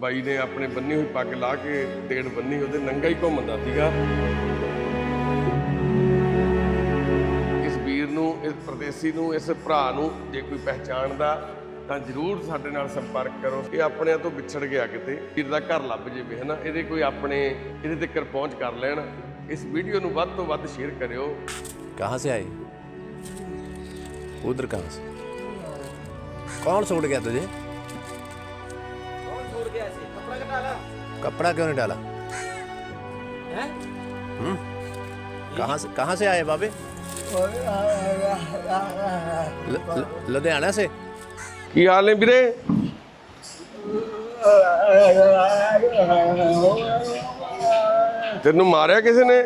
ਬਾਈ ਨੇ ਆਪਣੇ ਬੰਨੀ ਹੋਈ ਪੱਗ ਲਾ ਕੇ ਡੇਢ ਬੰਨੀ, ਉਹਦੇ ਨੰਗਾ ਹੀ ਘੁੰਮਦਾ ਸੀਗਾ। ਇਸ ਵੀਰ ਨੂੰ, ਇਸ ਪ੍ਰਦੇਸੀ ਨੂੰ, ਇਸ ਭਰਾ ਨੂੰ ਜੇ ਕੋਈ ਪਹਿਚਾਣਦਾ, ਤਾਂ ਜਰੂਰ ਸਾਡੇ ਨਾਲ ਸੰਪਰਕ ਕਰੋ। ਇਹ ਆਪਣਿਆਂ ਤੋਂ ਵਿਛੜ ਗਿਆ ਕਿਤੇ, ਵੀਰ ਦਾ ਘਰ ਲੱਭ ਜੇਵੇ, ਹਨਾ? ਇਹਦੇ ਕੋਈ ਆਪਣੇ, ਇਹਦੇ ਤੱਕ ਪਹੁੰਚ ਕਰ ਲੈਣ। ਇਸ ਵੀਡੀਓ ਨੂੰ ਵੱਧ ਤੋਂ ਵੱਧ ਸ਼ੇਅਰ ਕਰਿਓ। ਕਹਾਂ ਸੇ ਆਏ? ਉਧਰ ਕਹਾਂ ਸੇ? ਕੌਣ ਛੋੜ ਗਿਆ ਤੁਝੇ? कौन छोड़ गया ऐसे कपड़ा का डाला कपड़ा क्यों नहीं डाला हैं हम्म कहाँ से कहाँ से आए बाबे ल- ल- लुधियाना से ਕੀ ਹਾਲ ਨੇ ਵੀਰੇ ਤੈਨੂੰ ਮਾਰਿਆ ਕਿਸੇ ਨੇ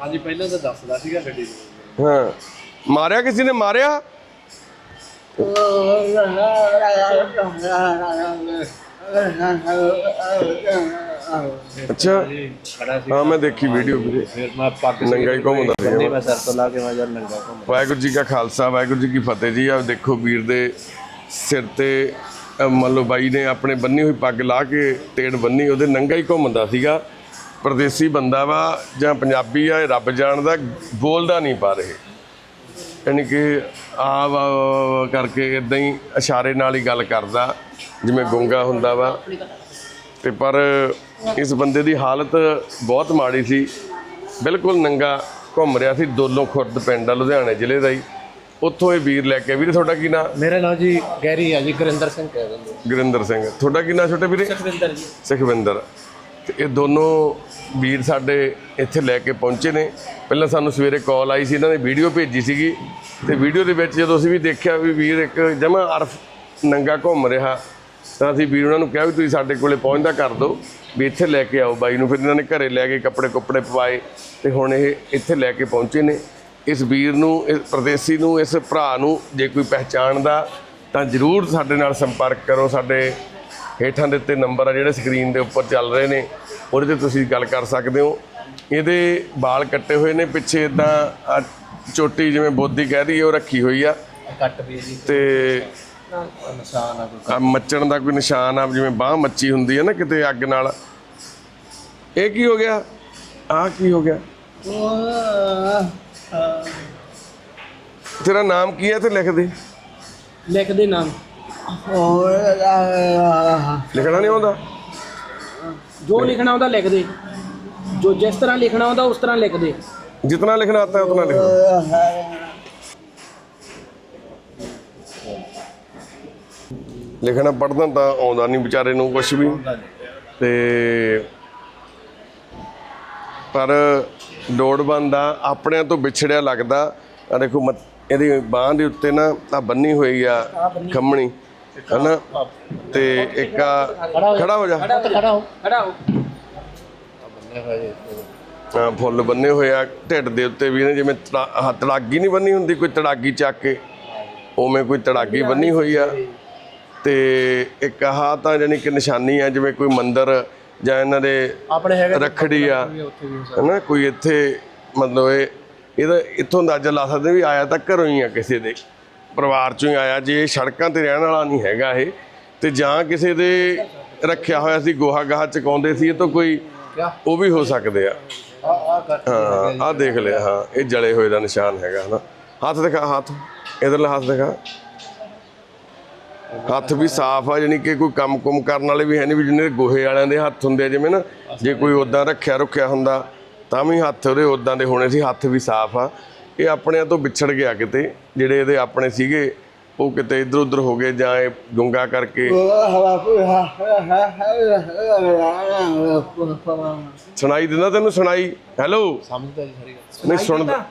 ਹਾਂਜੀ ਪਹਿਲਾਂ ਤਾਂ ਦੱਸਦਾ ਸੀਗਾ ਗੱਡੀ ਚ ਹਾਂ ਮਾਰਿਆ ਕਿਸੇ ਨੇ ਮਾਰਿਆ ਅੱਛਾ। ਖੜਾ ਸੀ ਹਾਂ, ਮੈਂ ਦੇਖੀ ਵੀਡੀਓ ਵੀਰੇ। ਫਿਰ ਮੈਂ ਪੱਗ ਨੰਗਾ ਹੀ ਘੁੰਮਦਾ ਸੀ ਬੰਨੀ ਮੈਂ ਸਿਰ ਤੋਂ ਲਾ ਕੇ ਮੈਂ ਜਦ ਨੰਗਾ ਘੁੰਮ ਵਾਹਿਗੁਰੂ ਜੀ ਕਾ ਖਾਲਸਾ, ਵਾਹਿਗੁਰੂ ਜੀ ਕੀ ਫਤਿਹ ਜੀ। ਆ ਦੇਖੋ ਵੀਰ ਦੇ ਸਿਰ ਤੇ, ਅਹ, ਮੰਨ ਲਓ ਬਾਈ ਨੇ ਆਪਣੇ ਬੰਨੀ ਹੋਈ ਪੱਗ ਲਾ ਕੇ ਟੇੜ ਬੰਨੀ, ਉਹਦੇ ਨੰਗਾ ਹੀ ਘੁੰਮਦਾ ਸੀਗਾ। ਪਰਦੇਸੀ ਬੰਦਾ ਵਾ ਜਾਂ ਪੰਜਾਬੀ ਆ, ਇਹ ਰੱਬ ਜਾਣਦਾ, ਬੋਲਦਾ ਨਹੀਂ ਪਾ ਰਹੇ। ਯਾਨੀ ਕਿ ਆ ਵਾ ਕਰਕੇ ਇਦਾਂ ਹੀ ਇਸ਼ਾਰੇ ਨਾਲ ਹੀ ਗੱਲ ਕਰਦਾ ਜਿਵੇਂ ਗੂੰਗਾ ਹੁੰਦਾ ਵਾ। ਤੇ ਪਰ ਇਸ ਬੰਦੇ ਦੀ ਹਾਲਤ ਬਹੁਤ ਮਾੜੀ ਸੀ। ਬਿਲਕੁਲ ਨੰਗਾ ਘੁੰਮ ਰਿਹਾ ਸੀ ਦੋਲੋਂ ਖੁਰਦ ਪਿੰਡ ਆ ਲੁਧਿਆਣੇ ਜ਼ਿਲ੍ਹੇ ਦਾ ਹੀ। ਉੱਥੋਂ ਇਹ ਵੀਰ ਲੈ ਕੇ ਵੀਰੇ ਤੁਹਾਡਾ ਕੀ ਨਾਮ ਮੇਰਾ ਨਾਮ ਜੀ ਗੈਰੀ ਆ ਜੀ ਗੁਰਿੰਦਰ ਸਿੰਘ ਕਹਿ ਦਿੰਦੇ ਗੁਰਿੰਦਰ ਸਿੰਘ। ਤੁਹਾਡਾ ਕੀ ਨਾਮ ਛੋਟੇ ਵੀਰੇ? ਸੁਖਵਿੰਦਰ ਜੀ। ਸੁਖਵਿੰਦਰ। ਤੇ ਇਹ ਦੋਨੋਂ ਵੀਰ ਸਾਡੇ ਇੱਥੇ ਲੈ ਕੇ ਪਹੁੰਚੇ ਨੇ। ਪਹਿਲਾਂ ਸਾਨੂੰ ਸਵੇਰੇ ਕਾਲ ਆਈ ਸੀ, ਇਹਨਾਂ ਨੇ ਵੀਡੀਓ ਭੇਜੀ ਸੀਗੀ। ਤੇ ਵੀਡੀਓ ਦੇ ਵਿੱਚ ਜਦੋਂ ਅਸੀਂ ਵੀ ਦੇਖਿਆ ਵੀ ਵੀਰ ਇੱਕ ਜਮਾ ਅਰਫ ਨੰਗਾ ਘੁੰਮ ਰਿਹਾ, ਤਾਂ ਅਸੀਂ ਵੀਰ ਉਹਨਾਂ ਨੂੰ ਕਿਹਾ ਵੀ ਤੁਸੀਂ ਸਾਡੇ ਕੋਲੇ ਪਹੁੰਚਦਾ ਕਰ ਦਿਓ, ਵੀ ਇੱਥੇ ਲੈ ਕੇ ਆਓ ਬਾਈ ਨੂੰ। ਫਿਰ ਇਹਨਾਂ ਨੇ ਘਰੇ ਲੈ ਕੇ ਕੱਪੜੇ ਕੁੱਪੜੇ ਪਵਾਏ ਤੇ ਹੁਣ ਇਹ ਇੱਥੇ ਲੈ ਕੇ ਪਹੁੰਚੇ ਨੇ। ਇਸ ਵੀਰ ਨੂੰ, ਇਸ ਪ੍ਰਦੇਸੀ ਨੂੰ, ਇਸ ਭਰਾ ਨੂੰ ਜੇ ਕੋਈ ਪਹਿਚਾਣਦਾ ਤਾਂ ਜਰੂਰ ਸਾਡੇ ਨਾਲ ਸੰਪਰਕ ਕਰੋ, ਸਾਡੇ ਹੇਠਾਂ ਦੇ ਉੱਤੇ ਨੰਬਰ ਆ ਜਿਹੜੇ ਸਕਰੀਨ ਦੇ ਉੱਪਰ ਚੱਲ ਰਹੇ ਨੇ ਉਹਦੇ ਤੇ ਤੁਸੀਂ ਗੱਲ ਕਰ ਸਕਦੇ ਹੋ। ਇਹਦੇ ਵਾਲ ਕੱਟੇ ਹੋਏ ਨੇ ਪਿੱਛੇ ਇਦਾਂ ਚੋਟੀ ਜਿਵੇਂ ਬੋਦੀ ਕਹਿ ਦਈਏ ਉਹ ਰੱਖੀ ਹੋਈ ਆ। ਕੱਟ ਵੀ ਜੀ। ਤੇ ਨਿਸ਼ਾਨ ਆ ਕੋਈ ਮੱਚਣ ਦਾ ਕੋਈ ਨਿਸ਼ਾਨ ਆ ਜਿਵੇਂ ਬਾਹ ਮੱਚੀ ਹੁੰਦੀ ਹੈ ਨਾ ਕਿਤੇ ਅੱਗ ਨਾਲ। ਇਹ ਕੀ ਹੋ ਗਿਆ? ਆਹ ਕੀ ਹੋ ਗਿਆ? ਤੇਰਾ ਨਾਮ ਕੀ ਹੈ ਤੇ ਲਿਖ ਦੇ। लिख ਲਿਖਣਾ ਨਹੀਂ ਆਉਂਦਾ? ਜੋ ਲਿਖਣਾ ਹੁੰਦਾ ਲਿਖ ਦੇ। ਜੋ ਜਿਸ ਤਰ੍ਹਾਂ ਲਿਖਣਾ ਹੁੰਦਾ ਉਸ ਤਰ੍ਹਾਂ ਲਿਖ ਦੇ। ਜਿਤਨਾ ਲਿਖਣਾ ਆਤਾ ਹੈ ਉਤਨਾ ਲਿਖਣਾ ਲਿਖਣਾ ਪੜ੍ਹਨਾ ਤਾਂ ਆਉਂਦਾ ਨਹੀਂ ਵਿਚਾਰੇ ਨੂੰ ਕੁਛ ਵੀ। ਤੇ ਪਰ ਡੋੜਬੰਦ ਦਾ ਆਪਣਿਆਂ ਤੋਂ ਵਿਛੜਿਆ ਲੱਗਦਾ। ਦੇਖੋ ਇਹਦੀ ਬਾਹ ਦੇ ਉੱਤੇ ਨਾ ਆ ਬੰਨੀ ਹੋਈ ਆ ਖੰਮਣੀ। ਹਨਾ? ਤੇ ਇੱਕ ਖੜਾ ਹੋ ਜਾ। ਖੜਾ ਹੋ ਖੜਾ ਹੋ। ਫੁੱਲ ਬੰਨੇ ਹੋਏ ਆ ਢਿੱਡ ਦੇ ਉੱਤੇ ਵੀ ਜਿਵੇਂ ਤੜਾਗੀ ਨਹੀਂ ਬੰਨੀ ਹੁੰਦੀ ਕੋਈ ਤੜਾਗੀ ਚੱਕ ਕੇ। ਉਵੇਂ ਕੋਈ ਤੜਾਗੀ ਬੰਨੀ ਹੋਈ ਆ। ਤੇ ਇੱਕ ਆਹ ਤਾਂ ਜਾਨੀ ਕਿ ਨਿਸ਼ਾਨੀ ਆ ਜਿਵੇਂ ਕੋਈ ਮੰਦਿਰ ਜਾਂ ਇਹਨਾਂ ਦੇ ਆਪਣੇ ਹੈਗੇ ਰੱਖੜੀ ਆ। ਹਨਾ ਕੋਈ ਇੱਥੇ ਮਤਲਬ ਇਹ ਇਹਦਾ ਇੱਥੋਂ ਅੰਦਾਜ਼ਾ ਲਾ ਸਕਦੇ ਵੀ ਆਇਆ ਤਾਂ ਘਰੋਂ ਹੀ ਆ ਕਿਸੇ ਦੇ। ਪਰਿਵਾਰ ਚੋਂ ਹੀ ਆਇਆ ਜੇ ਸੜਕਾਂ ਤੇ ਰਹਿਣ ਵਾਲਾ ਨਹੀਂ ਹੈਗਾ ਇਹ ਤੇ ਜਾਂ ਕਿਸੇ ਦੇ ਰੱਖਿਆ ਹੋਇਆ ਸੀ ਗੋਹਾ ਗਾਹਾ ਚਕਾਉਂਦੇ ਸੀ ਇਹ ਤਾਂ ਕੋਈ ਉਹ ਵੀ ਹੋ ਸਕਦੇ ਆ। ਆ ਦੇਖ ਲਿਆ ਹਾਂ ਇਹ ਜਲੇ ਹੋਏ ਦਾ ਨਿਸ਼ਾਨ ਹੈਗਾ ਹਨਾ। ਹੱਥ ਦਿਖਾ ਹੱਥ ਇਧਰਲਾ ਹੱਥ ਦਿਖਾ। ਹੱਥ ਵੀ ਸਾਫ਼ ਆ ਜਾਨੀ ਕਿ ਕੋਈ ਕੰਮ ਕੁਮ ਕਰਨ ਵਾਲੇ ਵੀ ਹੈ ਨਹੀਂ ਵੀ ਜਿਹਨੇ ਗੋਹੇ ਵਾਲਿਆਂ ਦੇ ਹੱਥ ਹੁੰਦੇ ਆ ਜਿਵੇਂ ਨਾ ਜੇ ਕੋਈ ਉਦਾਂ ਰੱਖਿਆ ਰੁੱਖਿਆ ਹੁੰਦਾ ਤਾਂ ਵੀ ਹੱਥ ਉਹਦੇ ਉਦਾਂ ਦੇ ਹੋਣੇ ਸੀ ਹੱਥ ਵੀ ਸਾਫ਼ ਆ। ਇਹ ਆਪਣਿਆਂ ਤੋਂ ਵਿਛੜ ਗਿਆ ਕਿਤੇ ਜਿਹੜੇ ਇਹਦੇ ਆਪਣੇ ਸੀਗੇ ਉਹ ਕਿਤੇ ਇਧਰ ਉਧਰ ਹੋ ਗਏ ਜਾਂ ਇਹ ਗੁੰਗਾ ਕਰਕੇ। ਸੁਣਦਾ।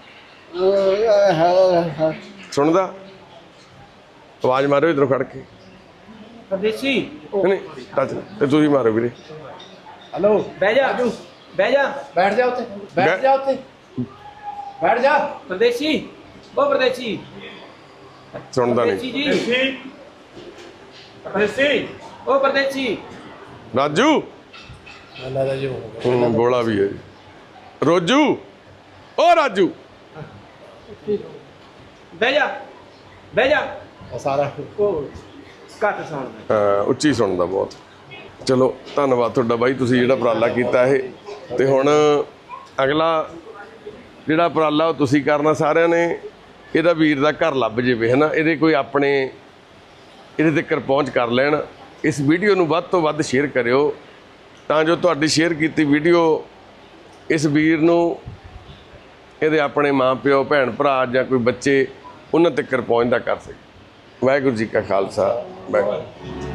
ਸੁਣਦਾ? ਆਵਾਜ਼ ਮਾਰੋ ਇਧਰੋਂ ਖੜ ਕੇ। ਪਰਦੇਸੀ? ਨਹੀਂ ਟੱਚ। ਤੇ ਤੁਸੀਂ ਮਾਰੋ ਵੀਰੇ। ਹੈਲੋ ਬਹਿ ਜਾ। ਬਹਿ ਜਾ। ਬੈਠ ਜਾ ਉੱਤੇ ਬੈਠ ਜਾ ਉੱਤੇ ਬੈਠ ਜਾ। ਪ੍ਰਦੇਸੀ। ਉਹ ਪ੍ਰਦੇਸੀ। ਸੁਣਦਾ ਨਹੀਂ। ਜੀ। ਦੇਸੀ ਉਹ ਪ੍ਰਦੇਸੀ। ਰਾਜੂ। ਅੱਲਾ ਗੋਲਾ ਵੀ ਹੈ ਰੋਜੂ। ਓ ਰਾਜੂ। ਬਹਿ ਜਾ। ਬਹਿ ਜਾ। ਸਾਰਾ। ਉਹ ਸੁਣਦਾ ਉੱਚੀ ਸੁਣਦਾ ਬਹੁਤ। ਚਲੋ ਧੰਨਵਾਦ ਤੁਹਾਡਾ ਬਾਈ। ਤੁਸੀਂ ਜਿਹੜਾ ਉਪਰਾਲਾ ਕੀਤਾ ਇਹ। ਤੇ ਹੁਣ ਅਗਲਾ ਜਿਹੜਾ ਉਪਰਾਲਾ ਉਹ ਤੁਸੀਂ ਕਰਨਾ ਸਾਰਿਆਂ ਨੇ, ਇਹਦਾ ਵੀਰ ਦਾ ਘਰ ਲੱਭ ਜਾਵੇ ਹੈ ਨਾ ਇਹਦੇ ਕੋਈ ਆਪਣੇ, ਇਹਦੇ ਤੱਕ ਪਹੁੰਚ ਕਰ ਲੈਣ। ਇਸ ਵੀਡੀਓ ਨੂੰ ਵੱਧ ਤੋਂ ਵੱਧ ਸ਼ੇਅਰ ਕਰਿਓ। ਤਾਂ ਜੋ ਤੁਹਾਡੀ ਸ਼ੇਅਰ ਕੀਤੀ ਵੀਡੀਓ, ਇਸ ਵੀਰ ਨੂੰ, ਇਹਦੇ ਆਪਣੇ ਮਾਪਿਓ ਭੈਣ ਭਰਾ ਜਾਂ ਕੋਈ ਬੱਚੇ, ਉਹਨਾਂ ਤੱਕ ਪਹੁੰਚਦਾ ਕਰ ਸਕੇ। ਵਾਹਿਗੁਰੂ ਜੀ ਕਾ ਖਾਲਸਾ, ਵਾਹਿਗੁਰੂ।